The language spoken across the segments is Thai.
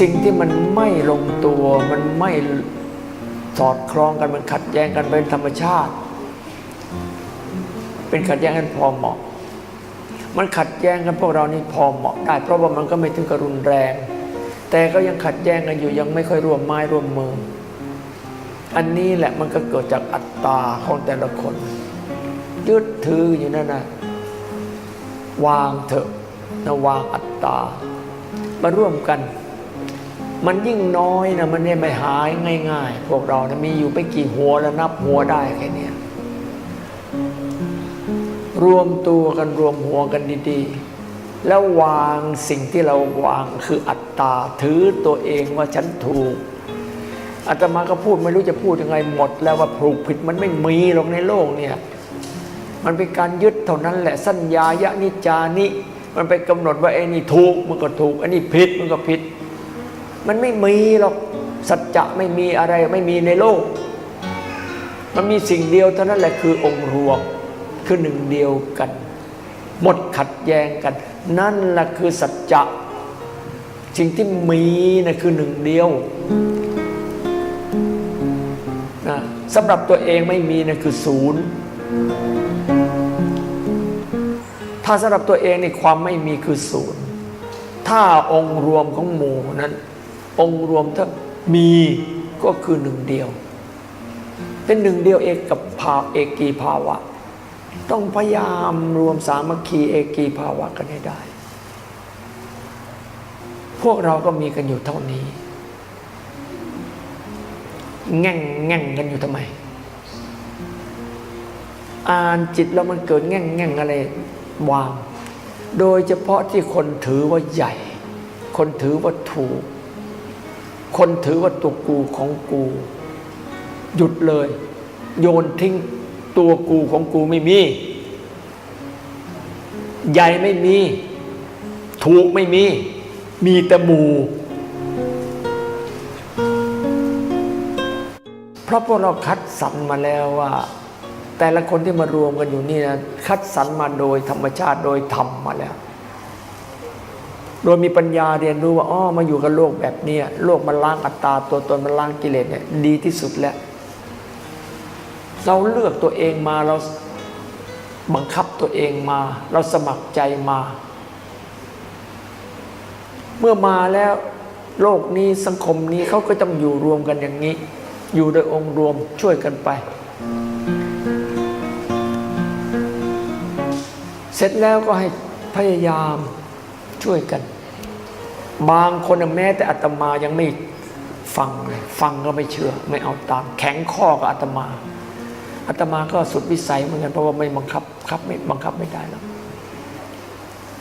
สิ่งที่มันไม่ลงตัวมันไม่สอดคล้องกันมันขัดแย้งกันเป็นธรรมชาติ เป็นขัดแย้งกันพอเหมาะ มันขัดแย้งกันพวกเรานี่พอเหมาะได้ เพราะว่ามันก็ไม่ถึงกับรุนแรง แต่ก็ยังขัดแย้งกันอยู่ยังไม่ค่อยร่วมไม้ร่วมมือ อันนี้แหละมันก็เกิดจากอัตตาของแต่ละคน ยึดถืออยู่นั่นนะวางเถอะนะวางอัตตามาร่วมกัน มันยิ่งน้อยนะมันเนี่ยไม่หายง่าย ๆ พวกเรานะมีอยู่ไม่กี่หัวแล้วนับหัวได้แค่เนี้ยรวมตัวกันรวมหัวกันดีๆ แล้ววางสิ่งที่เราวางคืออัตตาถือตัวเองว่าฉันถูกอาตมาก็พูดไม่รู้จะพูดยังไงหมด แล้วว่าถูกผิดมันไม่มีหรอกในโลกเนี่ยมันเป็นการยึดเท่านั้นแหละสัญญายะนิจานิ มันไปกำหนดว่าไอ้นี่ถูกมันก็ถูกไอ้นี่ผิดมันก็ผิด มันไม่มีหรอกสัจจะไม่มีอะไรไม่มีในโลก มันมีสิ่งเดียวเท่านั้นแหละคือองค์รวมคือหนึ่งเดียวกัน หมดขัดแย้งกัน นั่นแหละคือสัจจะสิ่งที่มีนะคือหนึ่งเดียวนะสำหรับตัวเองไม่มีนะคือศูนย์ถ้าสำหรับตัวเองในความไม่มีคือศูนย์ถ้าองค์รวมของหมู่นั้น องค์รวมถ้ามีก็คือหนึ่งเดียว เป็นหนึ่งเดียวเอกกับภาเอกีภาวะ ต้องพยายามรวมสามัคคีเอกีภาวะกันให้ได้ พวกเราก็มีกันอยู่เท่านี้ แง่งแง่งกันอยู่ทำไม อ่านจิตแล้วมันเกิดแง่งแง่งอะไรวาง โดยเฉพาะที่คนถือว่าใหญ่ คนถือว่าถูก คนถือว่าตัวกูของกู หยุดเลย โยนทิ้งตัวกูของกูไม่มี ใหญ่ไม่มี ถูกไม่มี มีแต่หมูเพราะพวกเราคัดสรรมาแล้วว่า แต่ละคนที่มารวมกันอยู่นี่นะคัดสรรมาโดยธรรมชาติโดยธรรมมาแล้ว โดยมีปัญญาเรียนรู้ว่าอ๋อมาอยู่กับโลกแบบนี้โลกมันล้างอัตตาตัวตนมันล้างกิเลสเนี่ยดีที่สุดแล้ว เราเลือกตัวเองมาเราบังคับตัวเองมา เราสมัครใจมา เมื่อมาแล้วโลกนี้สังคมนี้เขาก็ต้องอยู่รวมกันอย่างนี้ อยู่โดยองค์รวมช่วยกันไป เสร็จแล้วก็ให้พยายาม ช่วยกัน บางคนแม้แต่อาตมายังไม่ฟังเลยฟังก็ไม่เชื่อ ไม่เอาตาม แข็งข้อกับอาตมาอาตมาก็สุดวิสัยเหมือนกันเพราะว่าไม่บังคับคับไม่บังคับไม่ได้แล้ว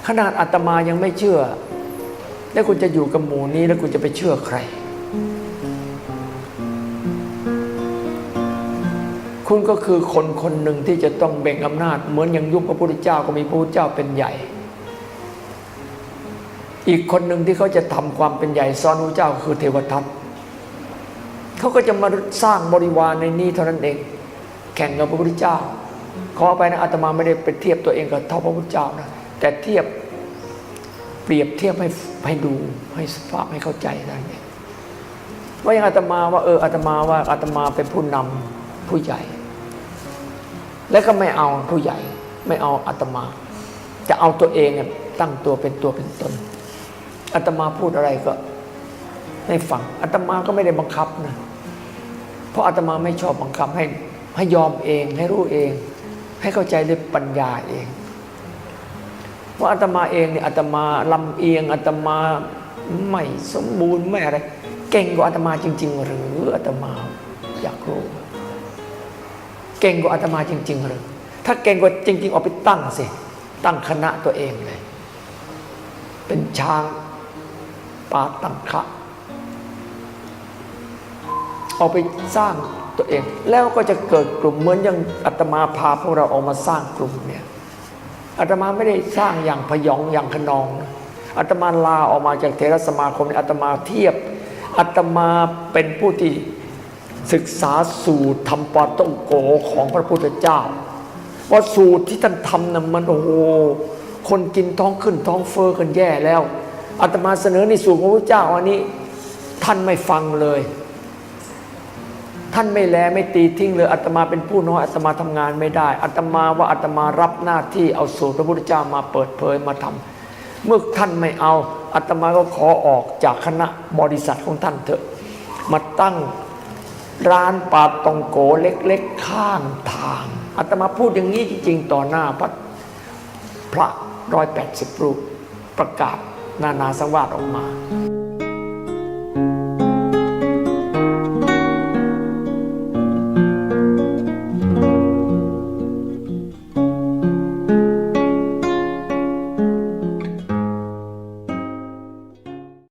ขนาดอาตมายังไม่เชื่อ แล้วคุณจะอยู่กับหมู่นี้แล้วคุณจะไปเชื่อใคร คุณก็คือคนคนหนึ่งที่จะต้องแบ่งอำนาจ เหมือนอย่างยุคพระพุทธเจ้าก็มีพระพุทธเจ้าเป็นใหญ่ อีกคนหนึ่งที่เขาจะทำความเป็นใหญ่ซ้อนพระเจ้าคือเทวทัตเขาก็จะมาสร้างบริวารในนี้เท่านั้นเอง แข่งกับพระพุทธเจ้า ขอไปนะอาตมาไม่ได้ไปเทียบตัวเองกับเท่าพระพุทธเจ้านะแต่เทียบเปรียบเทียบให้ให้ดูให้ฟังให้เข้าใจนั่นเองว่าอย่างอาตมาว่าเอออาตมาว่าอาตมาเป็นผู้นำผู้ใหญ่ แล้วก็ไม่เอาผู้ใหญ่ ไม่เอาอาตมา จะเอาตัวเองเนี่ยตั้งตัวเป็นตัวเป็นตน อาตมาพูดอะไรก็ให้ฟังอาตมาก็ไม่ได้บังคับนะ เพราะอาตมาไม่ชอบบังคับให้ให้ยอมเองให้รู้เอง ให้เข้าใจด้วยปัญญาเอง ว่าอาตมาเองเนี่ยอาตมาลำเอียงอาตมาไม่สมบูรณ์ไม่อะไร เก่งกว่าอาตมาจริง ๆ หรืออาตมาอยากรู้ เก่งกว่าอาตมาจริง ๆ หรือ ถ้าเก่งกว่าจริงๆเอาไปตั้งสิตั้งคณะตัวเองเลย เป็นช้าง ปาตังคะเอาไปสร้างตัวเอง แล้วก็จะเกิดกลุ่มเหมือนอย่างอาตมาพาพวกเราออกมาสร้างกลุ่มเนี่ยอาตมาไม่ได้สร้างอย่างพยองอย่างขนองอาตมาลาออกมาจากเทรสมาคมอาตมาเทียบอาตมาเป็นผู้ที่ศึกษาสูตรทำปาต้องโกของพระพุทธเจ้า ว่าสูตรที่ท่านทำนั้นมันโอ้โหคนกินท้องขึ้นท้องเฟ้อกันแย่แล้ว อาตมาเสนอในสูตรของพระพุทธเจ้าอันนี้ ท่านไม่ฟังเลย ท่านไม่แลไม่ตีทิ้งเลยอาตมาเป็นผู้น้อยอาตมาทำงานไม่ได้อาตมาว่าอาตมารับหน้าที่เอาสูตรพระพุทธเจ้ามาเปิดเผยมาทำเมื่อท่านไม่เอาอาตมาก็ขอออกจากคณะบริษัทของท่านเถอะ มาตั้งร้านปาตองโกเล็กๆข้างทางอาตมาพูดอย่างนี้จริง ๆ ต่อหน้าพระพระร้อยแปดสิบรูปประกาศ นานาสังวาสออกมา